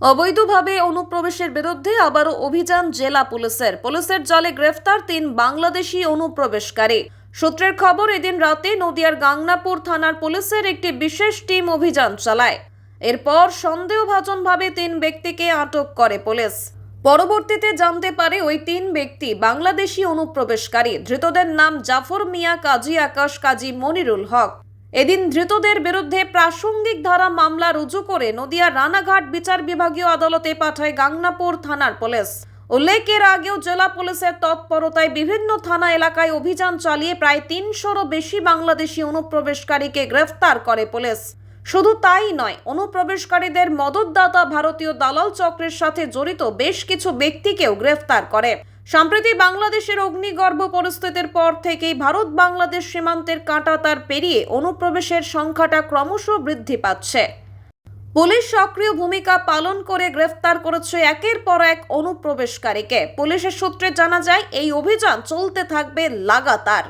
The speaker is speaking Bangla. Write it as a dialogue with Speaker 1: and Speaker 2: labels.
Speaker 1: অবৈধভাবে অনুপ্রবেশের বিরুদ্ধে আবারও অভিযান জেলা পুলিশের। পুলিশের জলে গ্রেফতার তিন বাংলাদেশি অনুপ্রবেশকারী। সূত্রের খবর, এদিন রাতে নদিয়ার গাংনাপুর থানার পুলিশের একটি বিশেষ টিম অভিযান চালায়। এরপর সন্দেহভাজনভাবে তিন ব্যক্তিকে আটক করে পুলিশ। পরবর্তীতে জানতে পারে, ওই তিন ব্যক্তি বাংলাদেশি অনুপ্রবেশকারী। ধৃতদের নাম জাফর মিয়া, কাজী আকাশ, কাজী মনিরুল হক। এদিন ধৃতদের বিরুদ্ধে প্রাসঙ্গিক ধারা মামলা রুজু করে নদিয়া রানাঘাট বিচার বিভাগীয় আদালতে পাঠায় গাংনাপুর থানার পুলিশ। উল্লেখের আগেও জেলা পুলিশের তৎপরতায় বিভিন্ন থানা এলাকায় অভিযান চালিয়ে প্রায় তিনশোরও বেশি বাংলাদেশি অনুপ্রবেশকারীকে গ্রেফতার করে পুলিশ। শুধু তাই নয়, অনুপ্রবেশকারীদের মদতদাতা ভারতীয় দালাল চক্রের সাথে জড়িত বেশ কিছু ব্যক্তিকেও গ্রেফতার করে। সম্প্রতি বাংলাদেশের অগ্নিগর্ভ পরিস্থিতির পর থেকেই ভারত বাংলাদেশ সীমান্তের কাঁটা তার পেরিয়ে অনুপ্রবেশের সংখ্যাটা ক্রমশ বৃদ্ধি পাচ্ছে। পুলিশ সক্রিয় ভূমিকা পালন করে গ্রেফতার করেছে একের পর এক অনুপ্রবেশকারীকে। পুলিশের সূত্রে জানা যায়, এই অভিযান চলতে থাকবে লাগাতার।